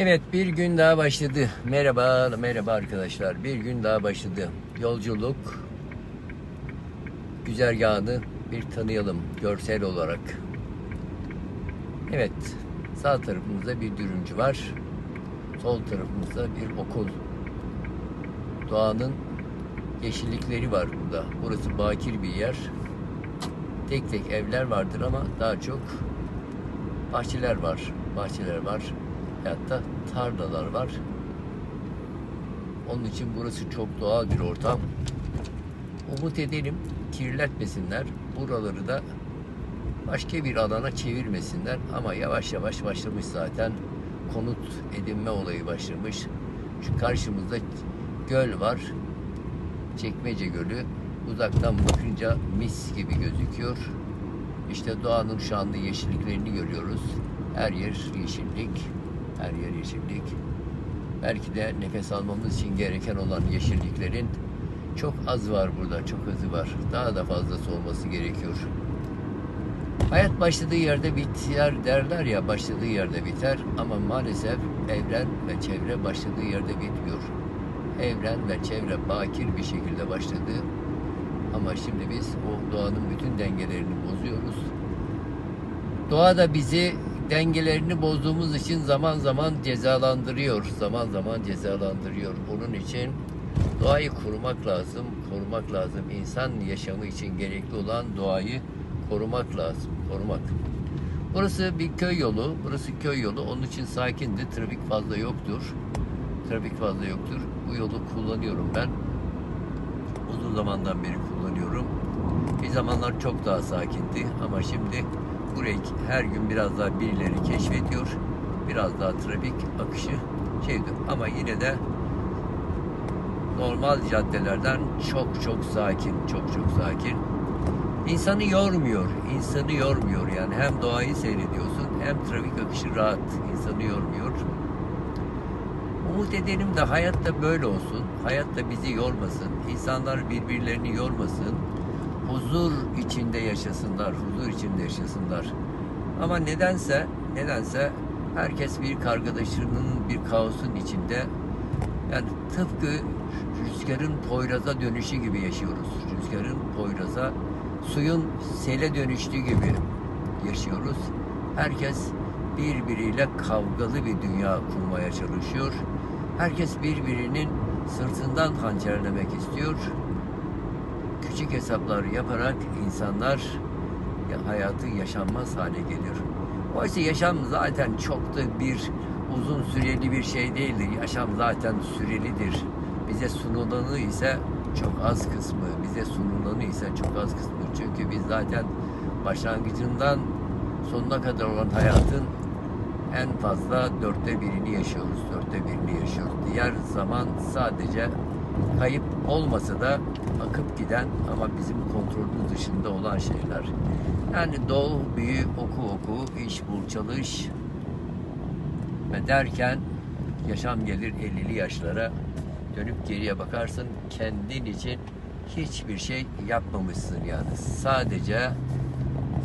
Evet bir gün daha başladı. Merhaba, merhaba arkadaşlar. Bir gün daha başladı. Yolculuk güzergahını bir tanıyalım görsel olarak. Evet, sağ tarafımızda bir dürümcü var. Sol tarafımızda bir okul. Doğanın yeşillikleri var burada. Burası bakir bir yer. Tek tek evler vardır ama daha çok bahçeler var. Bahçeler var. Hatta tarlalar var. Onun için burası çok doğal bir ortam. Umut edelim kirletmesinler. Buraları da başka bir alana çevirmesinler. Ama yavaş yavaş başlamış zaten. Konut edinme olayı başlamış. Şu karşımızda göl var. Çekmece Gölü. Uzaktan bakınca mis gibi gözüküyor. İşte doğanın şu anda yeşilliklerini görüyoruz. Her yer yeşillik. Her yer yeşillik. Belki de nefes almamız için gereken olan yeşilliklerin çok az var burada. Çok azı var. Daha da fazlası olması gerekiyor. Hayat başladığı yerde biter derler ya başladığı yerde biter ama maalesef evren ve çevre başladığı yerde bitmiyor. Evren ve çevre bakir bir şekilde başladı ama şimdi biz o doğanın bütün dengelerini bozuyoruz. Doğa da bizi dengelerini bozduğumuz için zaman zaman cezalandırıyor. Zaman zaman cezalandırıyor. Onun için doğayı korumak lazım, korumak lazım. İnsan yaşamı için gerekli olan doğayı korumak lazım, korumak. Burası bir köy yolu, burası köy yolu. Onun için sakindi, trafik fazla yoktur. Trafik fazla yoktur. Bu yolu kullanıyorum ben. Uzun zamandan beri kullanıyorum. Bir zamanlar çok daha sakindi ama şimdi burayı her gün biraz daha birileri keşfediyor. Biraz daha trafik akışı şeydi ama yine de normal caddelerden çok çok sakin, çok çok sakin. İnsanı yormuyor, insanı yormuyor yani hem doğayı seyrediyorsun hem trafik akışı rahat, insanı yormuyor. Umut edelim de hayatta böyle olsun. Hayatta bizi yormasın. İnsanlar birbirlerini yormasın. Huzur içinde yaşasınlar. Huzur içinde yaşasınlar. Ama nedense nedense herkes bir kargalaşının, bir kaosun içinde. Yani tıpkı rüzgarın Poyraz'a dönüşü gibi yaşıyoruz. Rüzgarın Poyraz'a, suyun sele dönüştüğü gibi yaşıyoruz. Herkes birbiriyle kavgalı bir dünya kurmaya çalışıyor. Herkes birbirinin sırtından hançerlemek istiyor. Küçük hesaplar yaparak insanlar ya- hayatı yaşanmaz hale geliyor. Oysa yaşam zaten çok da bir uzun süreli bir şey değildir. Yaşam zaten sürelidir. Bize sunulanı ise çok az kısmı, bize sunulanı ise çok az kısmı. Çünkü biz zaten başlangıcından sonuna kadar olan hayatın en fazla dörtte birini yaşıyoruz. Dörtte birini yaşıyoruz. Diğer zaman sadece kayıp olmasa da akıp giden ama bizim kontrolümüz dışında olan şeyler. Yani doğu, büyü, oku oku, iş bul, çalış ve derken yaşam gelir 50'li yaşlara dönüp geriye bakarsın kendin için hiçbir şey yapmamışsın yani. Sadece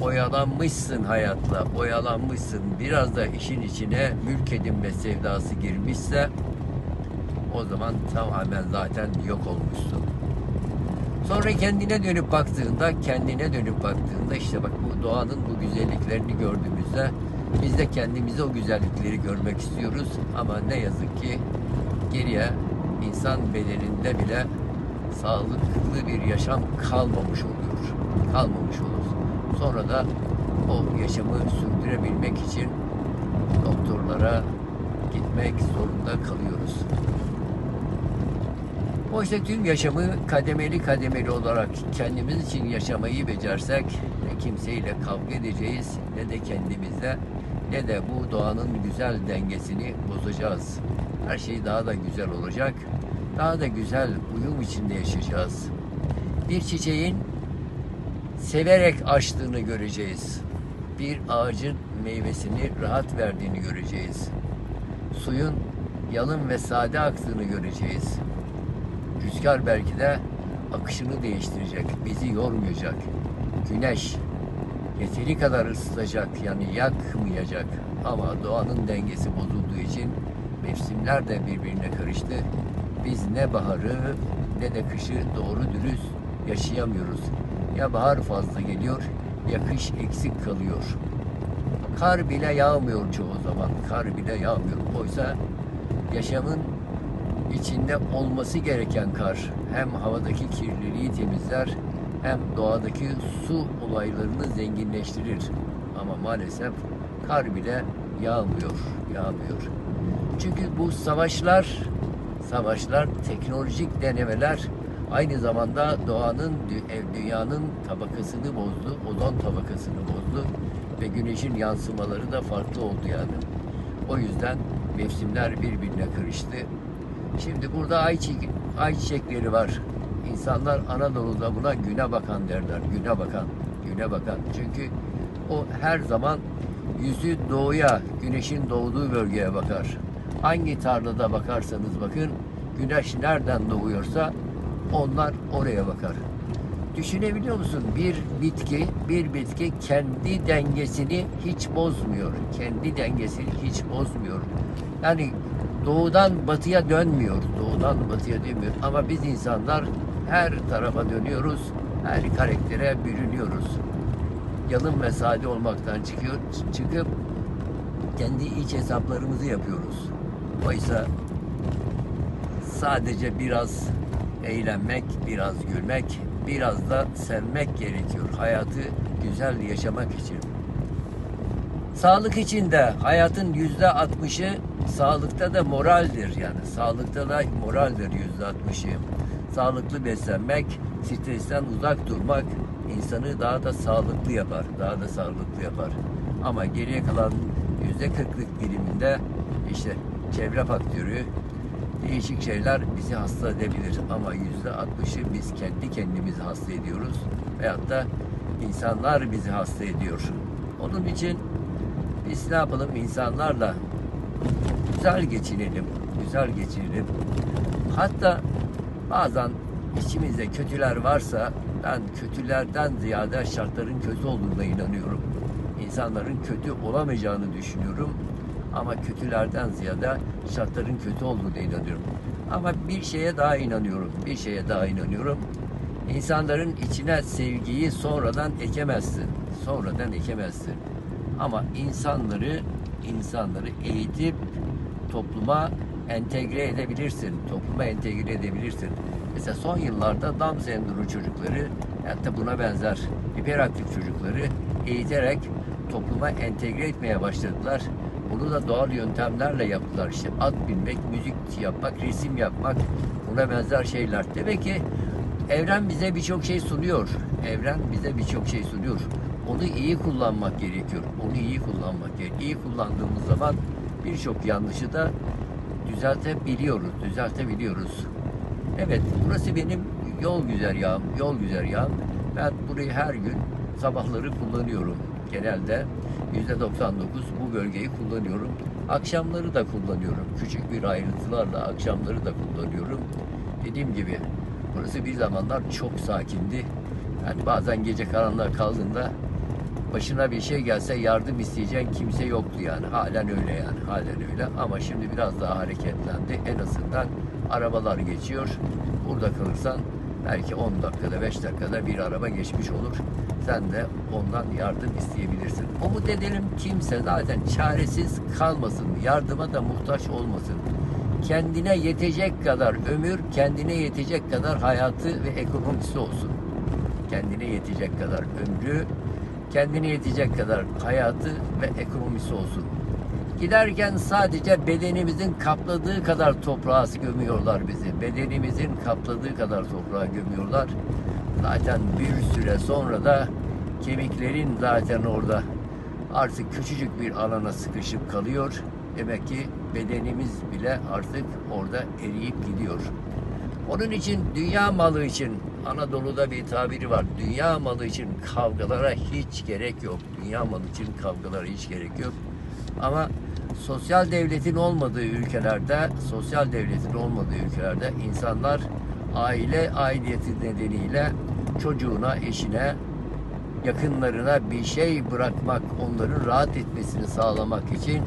oyalanmışsın hayatla, oyalanmışsın. Biraz da işin içine mülk edinme sevdası girmişse o zaman tamamen zaten yok olmuşsun. Sonra kendine dönüp baktığında, kendine dönüp baktığında işte bak bu doğanın bu güzelliklerini gördüğümüzde biz de kendimize o güzellikleri görmek istiyoruz. Ama ne yazık ki geriye insan bedeninde bile sağlıklı bir yaşam kalmamış oluyor. Kalmamış oluyor. Sonra da o yaşamı sürdürebilmek için doktorlara gitmek zorunda kalıyoruz. Oysa tüm yaşamı kademeli kademeli olarak kendimiz için yaşamayı becersek ne kimseyle kavga edeceğiz ne de kendimizle ne de bu doğanın güzel dengesini bozacağız. Her şey daha da güzel olacak. Daha da güzel uyum içinde yaşayacağız. Bir çiçeğin severek açtığını göreceğiz. Bir ağacın meyvesini rahat verdiğini göreceğiz. Suyun yalın ve sade aktığını göreceğiz. Rüzgar belki de akışını değiştirecek, bizi yormayacak. Güneş yeteri kadar ısıtacak yani yakmayacak ama doğanın dengesi bozulduğu için Mevsimler de birbirine karıştı. Biz ne baharı ne de kışı doğru dürüst yaşayamıyoruz. Ya bahar fazla geliyor ya kış eksik kalıyor. Kar bile yağmıyor çoğu zaman. Kar bile yağmıyor. Oysa yaşamın içinde olması gereken kar hem havadaki kirliliği temizler hem doğadaki su olaylarını zenginleştirir. Ama maalesef kar bile yağmıyor, yağmıyor. Çünkü bu savaşlar, savaşlar, teknolojik denemeler aynı zamanda doğanın, dünyanın tabakasını bozdu, ozon tabakasını bozdu ve güneşin yansımaları da farklı oldu yani. O yüzden mevsimler birbirine karıştı. Şimdi burada ayçiçek, ayçiçekleri var. İnsanlar Anadolu'da buna güne bakan derler. Güne bakan, güne bakan. Çünkü o her zaman yüzü doğuya, güneşin doğduğu bölgeye bakar. Hangi tarlada bakarsanız bakın, güneş nereden doğuyorsa onlar oraya bakar. Düşünebiliyor musun? Bir bitki, bir bitki kendi dengesini hiç bozmuyor. Kendi dengesini hiç bozmuyor. Yani doğudan batıya dönmüyor. Doğudan batıya dönmüyor. Ama biz insanlar her tarafa dönüyoruz. Her karaktere bürünüyoruz. Yalın ve sade olmaktan çıkıyor, çıkıp kendi iç hesaplarımızı yapıyoruz. Oysa sadece biraz eğlenmek, biraz gülmek, biraz da sevmek gerekiyor. Hayatı güzel yaşamak için. Sağlık için de hayatın yüzde altmışı sağlıkta da moraldir yani. Sağlıkta da moraldir yüzde altmışı. Sağlıklı beslenmek, stresten uzak durmak insanı daha da sağlıklı yapar. Daha da sağlıklı yapar. Ama geriye kalan yüzde kırklık diliminde işte çevre faktörü, değişik şeyler bizi hasta edebilir. Ama yüzde altmışı biz kendi kendimizi hasta ediyoruz. Veyahut da insanlar bizi hasta ediyor. Onun için biz ne yapalım insanlarla güzel geçinelim, güzel geçinelim. Hatta bazen içimizde kötüler varsa ben kötülerden ziyade şartların kötü olduğuna inanıyorum. İnsanların kötü olamayacağını düşünüyorum. Ama kötülerden ziyade şartların kötü olduğuna inanıyorum. Ama bir şeye daha inanıyorum. Bir şeye daha inanıyorum. İnsanların içine sevgiyi sonradan ekemezsin. Sonradan ekemezsin. Ama insanları insanları eğitip topluma entegre edebilirsin. Topluma entegre edebilirsin. Mesela son yıllarda Down sendromu çocukları hatta buna benzer hiperaktif çocukları eğiterek topluma entegre etmeye başladılar. Bunu da doğal yöntemlerle yaptılar. İşte at binmek, müzik yapmak, resim yapmak, buna benzer şeyler. Demek ki evren bize birçok şey sunuyor. Evren bize birçok şey sunuyor. Onu iyi kullanmak gerekiyor. Onu iyi kullanmak gerekiyor. İyi kullandığımız zaman birçok yanlışı da düzeltebiliyoruz. Düzeltebiliyoruz. Evet, burası benim yol güzergahım. Yol güzergahım. Ben burayı her gün sabahları kullanıyorum. Genelde %99 bu bölgeyi kullanıyorum. Akşamları da kullanıyorum. Küçük bir ayrıntılarla akşamları da kullanıyorum. Dediğim gibi burası bir zamanlar çok sakindi. Yani bazen gece karanlığa kaldığında başına bir şey gelse yardım isteyeceğin kimse yoktu yani. Halen öyle yani. Halen öyle. Ama şimdi biraz daha hareketlendi. En azından arabalar geçiyor. Burada kalırsan belki 10 dakikada 5 dakikada bir araba geçmiş olur. Sen de ondan yardım isteyebilirsin. Umut edelim kimse zaten çaresiz kalmasın. Yardıma da muhtaç olmasın. Kendine yetecek kadar ömür, kendine yetecek kadar hayatı ve ekonomisi olsun. Kendine yetecek kadar ömrü, kendine yetecek kadar hayatı ve ekonomisi olsun. Giderken sadece bedenimizin kapladığı kadar toprağa gömüyorlar bizi. Bedenimizin kapladığı kadar toprağa gömüyorlar. Zaten bir süre sonra da kemiklerin zaten orada artık küçücük bir alana sıkışıp kalıyor. Demek ki bedenimiz bile artık orada eriyip gidiyor. Onun için dünya malı için Anadolu'da bir tabiri var. Dünya malı için kavgalara hiç gerek yok. Dünya malı için kavgalara hiç gerek yok. Ama sosyal devletin olmadığı ülkelerde, sosyal devletin olmadığı ülkelerde insanlar aile aidiyeti nedeniyle çocuğuna, eşine, yakınlarına bir şey bırakmak, onların rahat etmesini sağlamak için